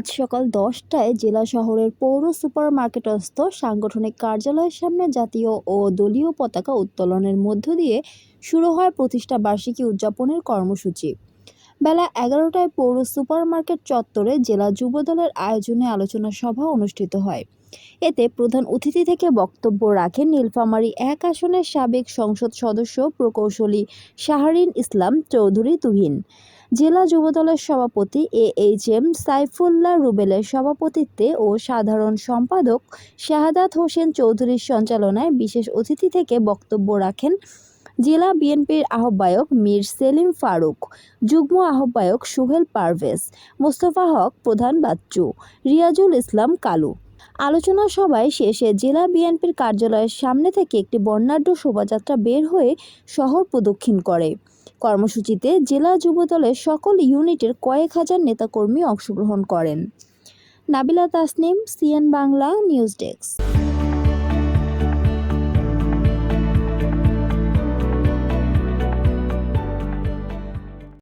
আজ সকাল দশটায় জেলা শহরের পৌর সুপার মার্কেটস্থ সাংগঠনিক কার্যালয়ের সামনে জাতীয় ও দলীয় পতাকা উত্তোলনের মধ্য দিয়ে শুরু হয় প্রতিষ্ঠাবার্ষিকী উদযাপনের কর্মসূচি। বেলা এগারোটায় পৌর সুপারমার্কেট চত্বরে জেলা যুবদলের আয়োজনে আলোচনা সভা অনুষ্ঠিত হয়। এতে প্রধান অতিথি থেকে বক্তব্য রাখেন নীলফামারী এক আসনের সাবেক সংসদ সদস্য প্রকৌশলী শাহরিন ইসলাম চৌধুরী তুহিন। জেলা যুবদলের সভাপতি এ এইচ এম সাইফুল্লাহ রুবেলের সভাপতিত্বে ও সাধারণ সম্পাদক শাহাদাত হোসেন চৌধুরীর সঞ্চালনায় বিশেষ অতিথি থেকে বক্তব্য রাখেন জেলা বিএনপির আহ্বায়ক মীর সেলিম ফারুক, যুগ্ম আহ্বায়ক সুহেল পারভেজ, মোস্তফা হক, প্রধান বাচ্চু, রিয়াজুল ইসলাম কালু। আলোচনা সভায় শেষে জেলা বিএনপির কার্যালয়ের সামনে থেকে একটি বর্ণাঢ্য শোভাযাত্রা বের হয়ে শহর প্রদক্ষিণ করে। কর্মসূচিতে জেলা যুবদলের সকল ইউনিটের কয়েক হাজার নেতাকর্মী অংশগ্রহণ করেন। Nabila Tasnim, C N Bangla, news desk.